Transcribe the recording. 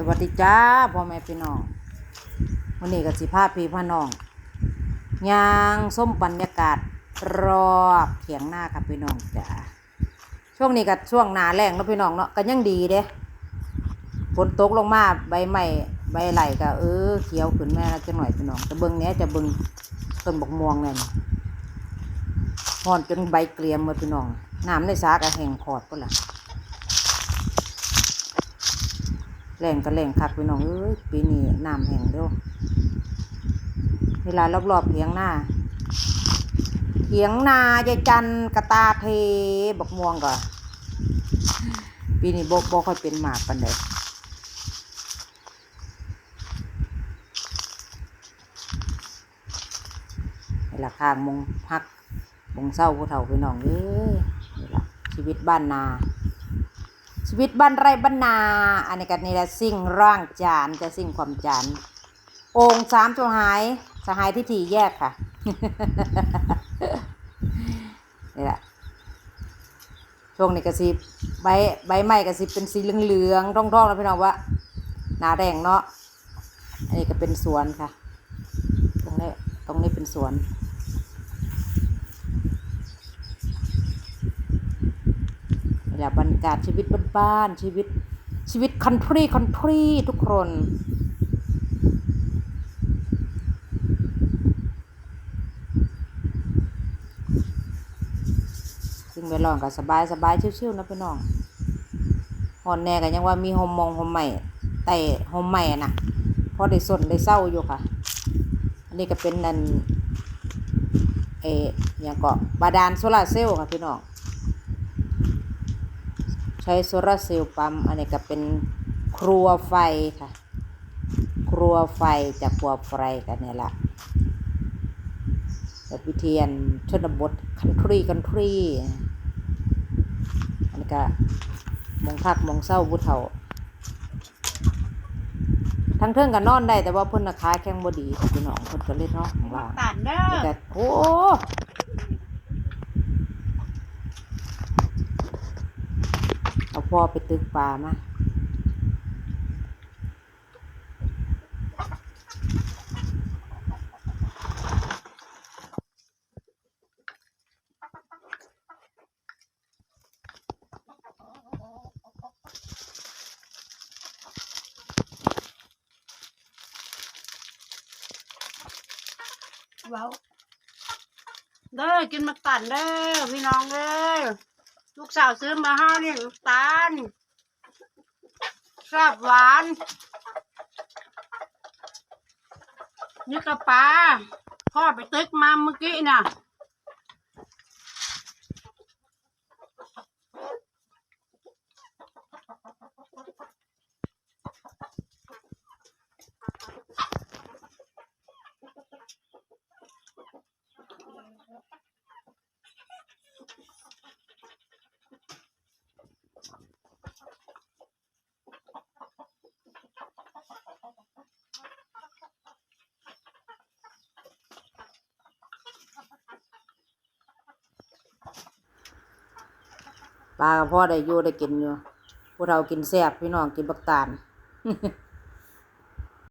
สวัสดีจ้าพ่อแม่พี่น้องวันนี้ก็สิพาพพี่พ่อน้องยางส้มบรรยากาศรอบเถียงหน้าครับพี่น้องจ้าช่วงนี้ก็ช่วงหนาแรงเนาะพี่น้องเนาะก็ยังดีเด้ฝนตกลงมาใบไม้ใบไหลก็เออเขียวขึ้นแม่แล้วจะหน่อยพี่น้องแต่เบิ่งเนี้ยจะเบิ่งต้นบกม่วงเนี่ยนี่ห่อนจนใบเกลียมหมดพี่น้องน้ำในสาก็แหงขอดก็ละ แรงก็แรงคักพี่น้องเอ้ยปีนี้น้ำแห้งเด้อเวลารอบๆเถียงหน้าเถียงนายายจันกระตาเทบักม่วงก็ปีนี้บ่บ่ค่อยเป็นหมากปานใดนี่ล่ะข้างมงพักมงเศร้าผู้เฒ่าพี่น้องเอ้ยนี่ละชีวิตบ้านนา ชีวิตบ้านไร่บ้านนา อันนี้กันนี่แหละสิ่งร่างจานจะสิ่งความจานองค์สามสหายสหายที่ถีแยกค่ะนี่แหละช่วงนี้กระสิบใบใบไม้กระสิบเป็นสีเหลืองๆท่องๆแล้วพี่น้องว่าหนาแดงเนาะอันนี้ก็เป็นสวนค่ะ ตรงนี้ตรงนี้เป็นสวน นี่แหละบรรยากาศชีวิตบ้านๆชีวิตชีวิตคันทรีคันทรีทุกคนซึ่งไปลองกับสบายสบายชิวๆนะพี่น้องหอนแน่กันยังว่ามีโฮมมองโฮมใหม่แต่โฮมใหม่น่ะพอได้สนได้เศร้าอยู่ค่ะ อันนี้ก็เป็นนันเออย่างเกาะบาดาลโซลาเซลล์ค่ะพี่น้อง ช้โซลาร์เซลล์ปั๊มอันนี้ก็เป็นครัวไฟค่ะ ครัวไฟจากครัวไฟกันเนี่ยละแบบวิเทียนชนบทคันทรีคันทรีอันนี้ก็มองพักมองเศร้าบุเฒ่าทั้งเทิงกันนอนได้แต่ว่าเพิ่นราคาแข็งบ่ดีค่ะพี่น้องเพิ่นก็เลยเนาะของเราตัดเด้อแต่โอ้เอาพ่อไปตึกปลามาเว้าเด้อกินมาตันเด้อพี่น้องเด้อลูกสาวซื้อมาห้าเนี่ยตา แซ่บหวาน นี่กระปลาพ่อไปตึกมาเมื่อกี้น่ะ ปลากับพ่อได้อยู่ได้กินอยู่พวกเรากินแซ่บพี่น้องกินบักตาล